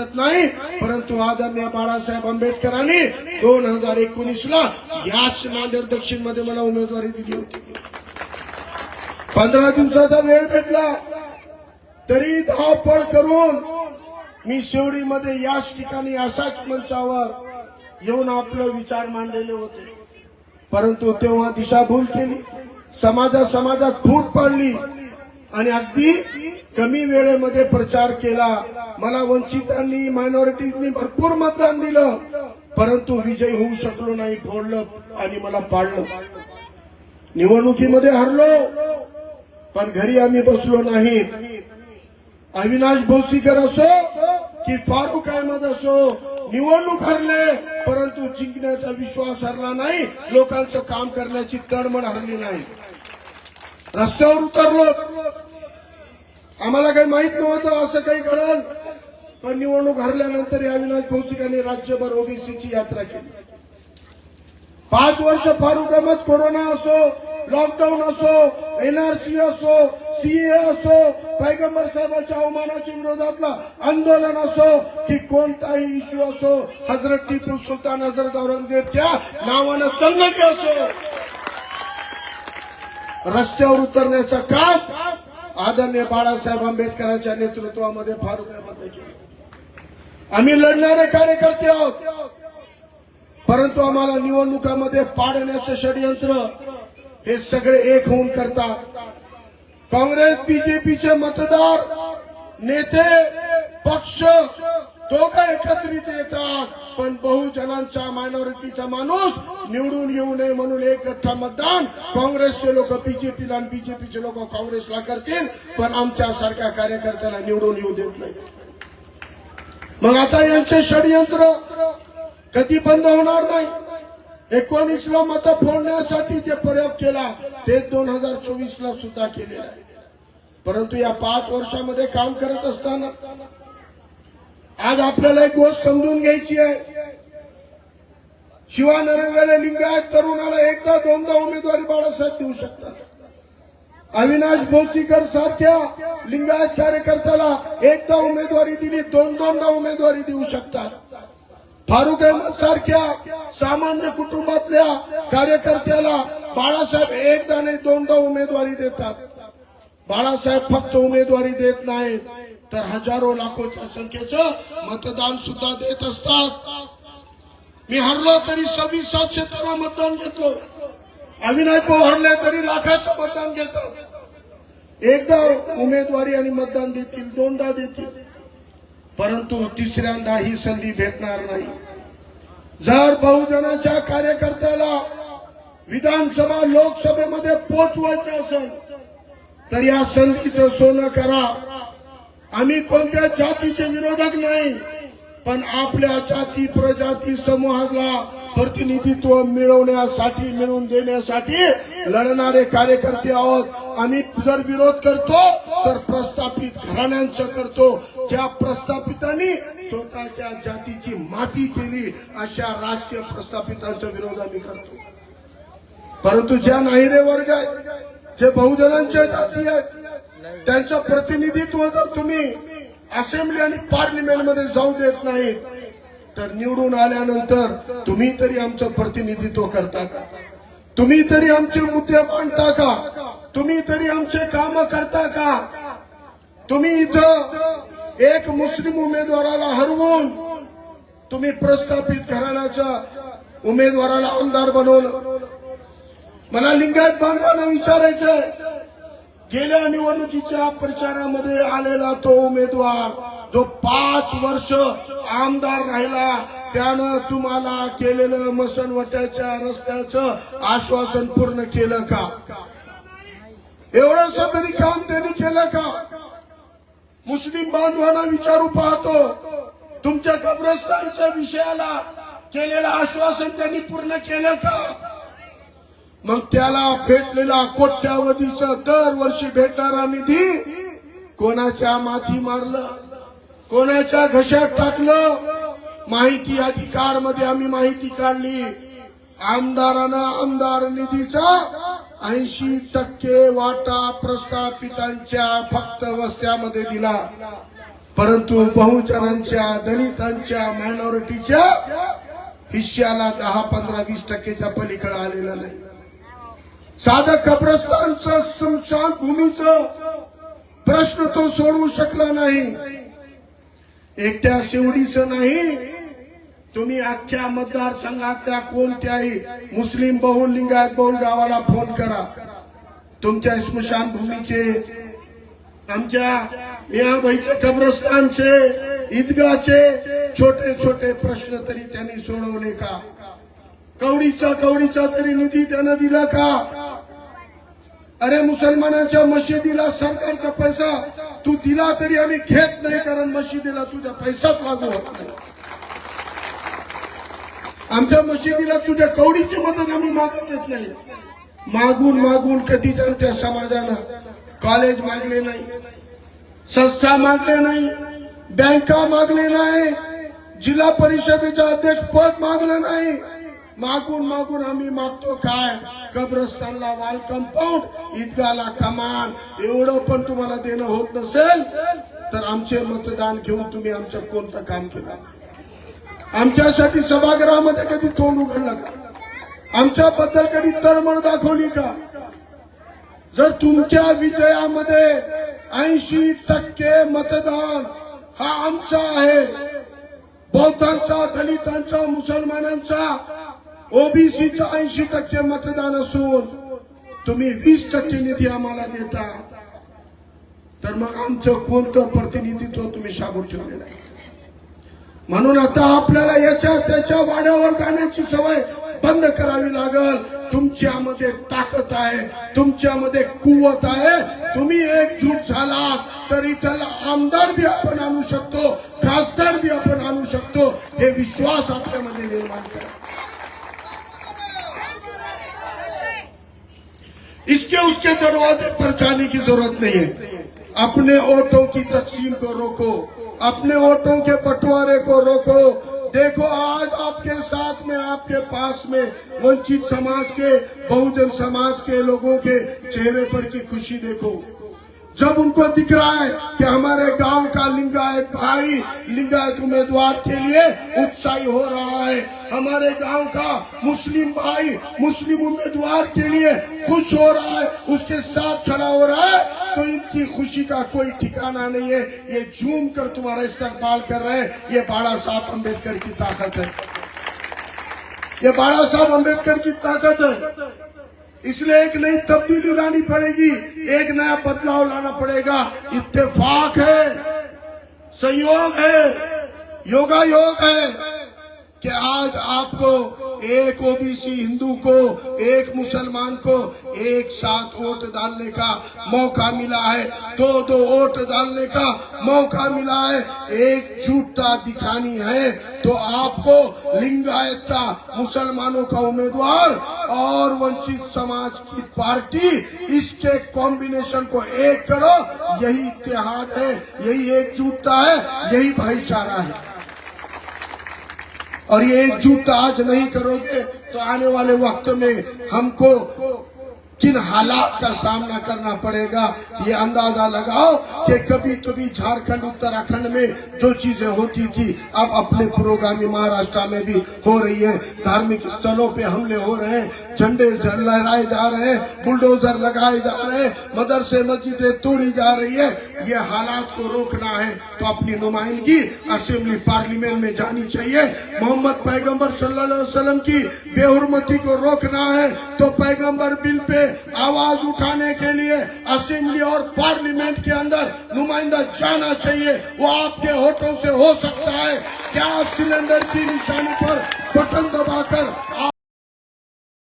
नाही. परंतु आदरणीय बाळासाहेब आंबेडकरांनी दोन हजार एकोणीस ला याच नांदेड दक्षिणमध्ये मला उमेदवारी दिली होती. पंधरा दिवसाचा वेळ भेटला. तरी धावपळ करून मी शेवडीमध्ये याच ठिकाणी असाच मंचावर येऊन आपले विचार मांडलेले होते. परंतु तेव्हा दिशाभूल केली. समाजा समाजात फूट पाडली. आणि अगदी कमी वेळेमध्ये प्रचार केला. मला वंचितांनी मायनॉरिटीजनी भरपूर मतदान दिलं. परंतु विजय होऊ शकलो नाही फोडलं आणि मला पाडलं. निवडणुकीमध्ये हरलो पण घरी आम्ही बसलो नाही. अविनाश भोसीकर असो की फारुख अहमद असो निवडणूक हरले परंतु जिंकण्याचा विश्वास हरला नाही. लोकांचं काम करण्याची तडमड हरली नाही. रस्त्यावर उतरलो आम्हाला काही माहीत नव्हतं असं काही घडल पण निवडणूक हरल्यानंतर या अविनाश कौशिकांनी राज्यभर ओबीसीची यात्रा केली. पाच वर्ष फारुख अहमद कोरोना असो लॉकडाऊन असो एनआरसी असो सीए असो पैगंबर साहेबांच्या अवमानाच्या विरोधातला आंदोलन असो की कोणताही इश्यू असो हजरत टिपू सुलतान हजरत औरंगजेबच्या नावानं दंगती असो. रस्त्यावर उतरण्याचं काम आदरणीय बाळासाहेब आंबेडकरांच्या नेतृत्वामध्ये फारुख अहमदने आम्ही लढणारे कार्यकर्ते आहोत. परंतु आम्हाला निवडणुकामध्ये पाडण्याचं षडयंत्र हे सगळे एक होऊन करतात. काँग्रेस बीजेपीचे मतदार नेते बहुजनांचा मायनॉरिटीचा माणूस निवडून येऊ नये म्हणून एक मतदान काँग्रेसचे लोक बीजेपीला आणि बीजेपीचे लोक काँग्रेसला करतील पण आमच्या सारख्या कार्यकर्त्याला निवडून येऊ देत नाही. मग आता यांचे षडयंत्र कधी बंद होणार नाही? एकोणीस ला मतं फोडण्यासाठी जे प्रयोग केला ते दोन हजार चोवीस ला सुद्धा केलेला आहे. परंतु या पाच वर्षामध्ये काम करत असताना आज आपल्याला एक गोष्ट समजून घ्यायची आहे. शिवा नरेंद्र लिंगायत तरुणाला एकदा दोनदा उमेदवारी बाळासाहेब देऊ शकतात. अविनाश भोसीकर सारख्या लिंगायत कार्यकर्त्याला एकदा उमेदवारी दिली दोन दोनदा उमेदवारी देऊ शकतात. फारुख अहमद सारख्या सामान्य कुटुंबातल्या कार्यकर्त्याला बाळासाहेब एकदा नाही दोनदा उमेदवारी देतात. बाळासाहेब फक्त उमेदवारी देत नाहीत तर हजारो लाखोच्या संख्येचं मतदान सुद्धा देत असतात. मी हरलो तरी सव्वीस सातशे तेरा मतदान घेतलो अविनाश भाऊ हरले तरी लाखाचं मतदान घेतात एकदा उमेदवारी आणि मतदान देतील दोनदा देतील. परंतु तिसऱ्यांदा ही संधी भेटणार नाही. जर बहुजनाच्या कार्यकर्त्याला विधानसभा लोकसभेमध्ये पोचवायचं असेल तर या संधीचं सोनं करा. आम्ही कोणत्या जातीचे विरोधक नाही. पण आपल्या जाती प्रजाती समूहाला प्रतिनिधित्व मिळवण्यासाठी मिळवून देण्यासाठी लढणारे कार्यकर्ते आहोत. आम्ही जर विरोध करतो तर प्रस्थापित घराण्यांचं करतो. ज्या प्रस्थापितांनी स्वतःच्या जातीची माती केली अशा राजकीय प्रस्थापितांचा विरोध आम्ही करतो. परंतु ज्या नाहिरे वर्ग आहेत जे बहुजनांच्या जाती आहेत त्यांचं प्रतिनिधित्व जर तुम्ही असेंब्ली आणि पार्लिमेंटमध्ये जाऊ देत नाही तर निवडून आल्यानंतर तुम्ही तरी आमचं प्रतिनिधित्व करता का? तुम्ही तरी आमचे मुद्दे मांडता का? तुम्ही तरी आमचे काम करता का? तुम्ही इथं एक मुस्लिम उमेदवाराला हरवून तुम्ही प्रस्थापित घराण्याच्या उमेदवाराला आमदार बनवलं. मला लिंगायत बांधवांना विचारायचंय. गेल्या निवडणुकीच्या प्रचारामध्ये आलेला तो उमेदवार जो पाच वर्ष आमदार राहिला त्यानं तुम्हाला केलेलं मसनवट्याच्या रस्त्याचं आश्वासन पूर्ण केलं का? एवढंच तरी काम त्यांनी केलं का? मुस्लिम बांधवांना विचारू पाहतो. तुमच्या कब्रस्तानच्या विषयाला केलेलं आश्वासन त्यांनी पूर्ण केलं का? मग त्याला भेटलेला कोट्यावधीचा दरवर्षी भेटणारा निधी कोणाच्या माथी मारलं? कोणाच्या घशात टाकलं? माहिती अधिकारमध्ये आम्ही माहिती काढली. आमदारानं आमदार निधीचा ऐंशी टक्के वाटा प्रस्थापितांच्या फक्त वस्त्यामध्ये दिला. परंतु बहुजनांच्या दलितांच्या मायनॉरिटीच्या हिश्श्याला दहा पंधरा वीस टक्केच्या पलीकडे आलेला नाही. साधं कब्रस्तानचं स्मशान भूमीचं प्रश्न तो सोडवू शकला नाही. एकट्या शिवडीचं नाही. तुम्ही अख्ख्या मतदारसंघातल्या कोणत्याही मुस्लिम बहुल लिंगायत बहुल गावाला फोन करा. तुमच्या स्मशानभूमीचे आमच्या मियाबाईचे कब्रस्तानचे ईदगाचे छोटे छोटे प्रश्न तरी त्यांनी सोडवले का? कवडीचा कवडीचा तरी निधी त्यानं दिला का? अरे मुसलमानाच्या मशिदीला सरकारचा पैसा तू दिला तरी आम्ही घेत नाही कारण मशिदीला तुझ्या पैसाच लागू होत नाही. आमच्या मशिदीला तुझ्या कवडीची मदत आम्ही मागत येत नाही. मागून मागून कधी जनत्या समाजानं कॉलेज मागले नाही संस्था मागले नाही बँका मागले नाही जिल्हा परिषदेचं अध्यक्ष पद मागलं नाही. मागून मागून आम्ही मागतो काय? कब्रस्तानला वाल कंपाऊंड ईदगाला कमान. एवढं पण तुम्हाला देणं होत नसेल तर आमचे मतदान घेऊन तुम्ही आमचं कोणतं काम केलं? आमच्यासाठी सभागृहामध्ये कधी तोंड उघडलं का? आमच्याबद्दल कधी तळमळ दाखवली का? जर तुमच्या विजयामध्ये ऐंशी टक्के मतदान हा आमचा आहे. बौद्धांचा दलितांचा मुसलमानांचा ओबीसीचा ऐंशी टक्के मतदान असून तुम्ही वीस टक्के निधी आम्हाला देता तर मग आमचं कोणतं प्रतिनिधित्व तुम्ही शाबूत ठेवलेलं आहे म्हणून आता आपल्याला याच्या त्याच्या वाड्यावर जाण्याची सवय बंद करावी लागल. तुमच्यामध्ये ताकद आहे तुमच्यामध्ये कुवत आहे. तुम्ही एकजूट झाला तर इथला आमदार बी आपण आणू शकतो खासदार बी आपण आणू शकतो. हे विश्वास आपल्यामध्ये निर्माण करा. اس کے اس کے دروازے پر جانے کی ضرورت نہیں ہے۔ اپنے اوٹوں کی تقسیم کو روکو۔ اپنے اوٹوں کے پٹوارے کو روکو۔ دیکھو، آج آپ کے ساتھ میں، آپ کے پاس میں ونچت سماج کے، بہوجن سماج کے لوگوں کے چہرے پر کی خوشی دیکھو۔ रोको देखो आज आपके साथ में आपके पास में वंचित समाज के बहुजन समाज के लोगों के चेहरे पर की खुशी देखो जब उनको दिख रहा है कि हमारे गांव का लिंगायत भाई लिंगायत उम्मीदवार के लिए उत्साही हो रहा है हमारे गांव का मुस्लिम भाई मुस्लिम उम्मीदवार के लिए खुश हो रहा है उसके साथ खड़ा हो रहा है तो इनकी खुशी का कोई ठिकाना नहीं है ये झूम कर اس لیے ایک نئی تبدیلی لانی پڑے گی، ایک نیا بدلاؤ لانا پڑے گا۔ اتفاق ہے، سہیوگ ہے، یوگا یوگ ہے کہ آج آپ کو एक नया बदलाव लाना पड़ेगा इत्तेफाक है संयोग है योगा योग है कि आज आपको एक ओबीसी हिंदू को एक मुसलमान को एक साथ वोट डालने का मौका मिला है दो दो वोट डालने का मौका मिला है एकजुटता दिखानी है तो आपको लिंगायत का मुसलमानों का उम्मीदवार और वंचित समाज की पार्टी इसके कॉम्बिनेशन को एक करो यही اور یہ ایک جھوٹ آج نہیں کرو گے، تو آنے والے وقت میں ہم کو کن حالات کا سامنا کرنا پڑے گا؟ یہ اندازہ لگاؤ کہ کبھی کبھی جھارکھنڈ، اتراکھنڈ میں جو چیزیں ہوتی تھی، اب اپنے پروگرامی مہاراشٹرا میں بھی ہو رہی ہے دھارمک استھلوں پہ حملے ہو رہے ہیں جھنڈے لہرائے جا رہے ہیں، بلڈوزر لگائے جا رہے ہیں، مدرسے مسجدیں توڑی جا رہی ہے یہ حالات کو روکنا ہے تو اپنی نمائندگی اسمبلی پارلیمنٹ میں جانی چاہیے۔ محمد پیغمبر صلی اللہ علیہ وسلم کی بے حرمتی کو روکنا ہے تو پیغمبر بل پہ آواز اٹھانے کے لیے اسمبلی اور پارلیمنٹ کے اندر نمائندہ جانا چاہیے۔ وہ آپ کے ہوٹوں سے ہو سکتا ہے۔ کیا سلنڈر سلینڈر کی نشانی پر بٹن دبا کر